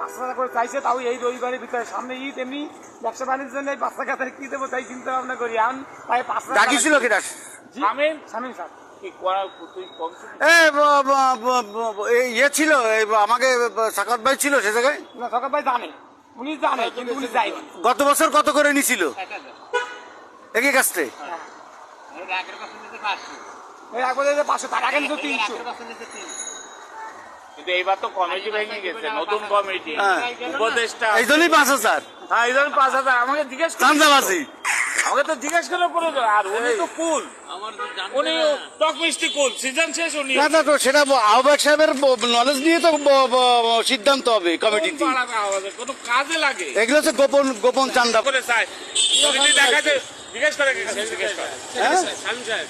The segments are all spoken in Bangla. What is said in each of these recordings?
পাঁচ হাজার করে চাইছে তাও এই রবিবারের ভিতরে সামনে ঈদ এমনি ব্যবসা বাণিজ্যের জন্য এই পাঁচ টাকা কি দেবো তাই চিন্তা ভাবনা করি। পাঁচ হাজার ডাকিছিল? শামীম? শামীম স্যার। ইয়ে ছিল আমাকে সাকাত ভাই ছিল সে জায়গায়? না ভাই জানে। উনি জানে কিন্তু উনি যায়নি। গত বছর কত করে নিছিল? একই কাছ থেকে এই এক বছর পাঁচশো। টাকা কিন্তু তিনশো। কিন্তু এইবার তো কমিটি ভেঙে গেছে নতুন কমিটি হ্যাঁ। উপদেষ্টা। এই জন্যই পাঁচ হাজার। হ্যাঁ এই জন্য পাঁচ হাজার। আমাকে জিজ্ঞেস চান্দাবাজি আমাকে তো জিজ্ঞেস করে করে আর উনি তো কুল। উনি টক মিষ্টি কুল। সিজন শেষ উনি। না না তো সেটা আহ্বায়ক সাহেবের নলেজ নিয়ে তো সিদ্ধান্ত হবে কমিটিতে কোন কাজে লাগে? এগুলো হচ্ছে গোপন গোপন চান্দা। করে চাই কমিটি দেখাতে জিজ্ঞেস করে জিজ্ঞেস করে। হ্যাঁ? সাহেব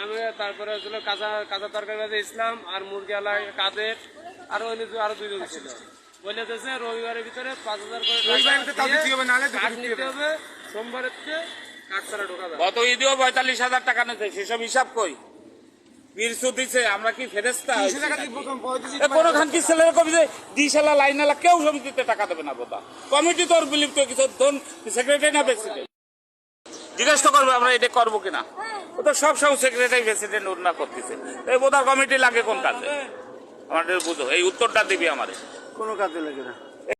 আমি তারপরে কাঁচা কাঁচা তরকারি ইসলাম আর মুরগি আলাই কাদের আর ওই আরও দুইজন ছিল। বলে দিয়েছে রবিবারের ভিতরে পাঁচ হাজার করে হবে, সোমবারের গত ঈদেও পঁয়তাল্লিশ হাজার টাকা নিতে সেসব হিসাব কই? বীরসু দিছে আমরা কি ফেরেস্তা তিনশো টাকা দিয়ে প্রথম পঁয়ত্রিশ এ কোনো খান কি ছেলের কবি যে দিশালা লাইনালা কেউ সমিতিতে টাকা দেবে না বোধা। কমিটি তোর বিলিপ কিছু ধন সেক্রেটারি না প্রেসিডেন্ট জিজ্ঞেস তো করবে আমরা এটা করব কিনা? ও তো সব সব সেক্রেটারি প্রেসিডেন্ট উন্না করতেছে। এই কমিটি লাগে কোন কাজে আমাদের বুঝো এই উত্তরটা দিবি আমাদের কোনো কাজে লাগে না।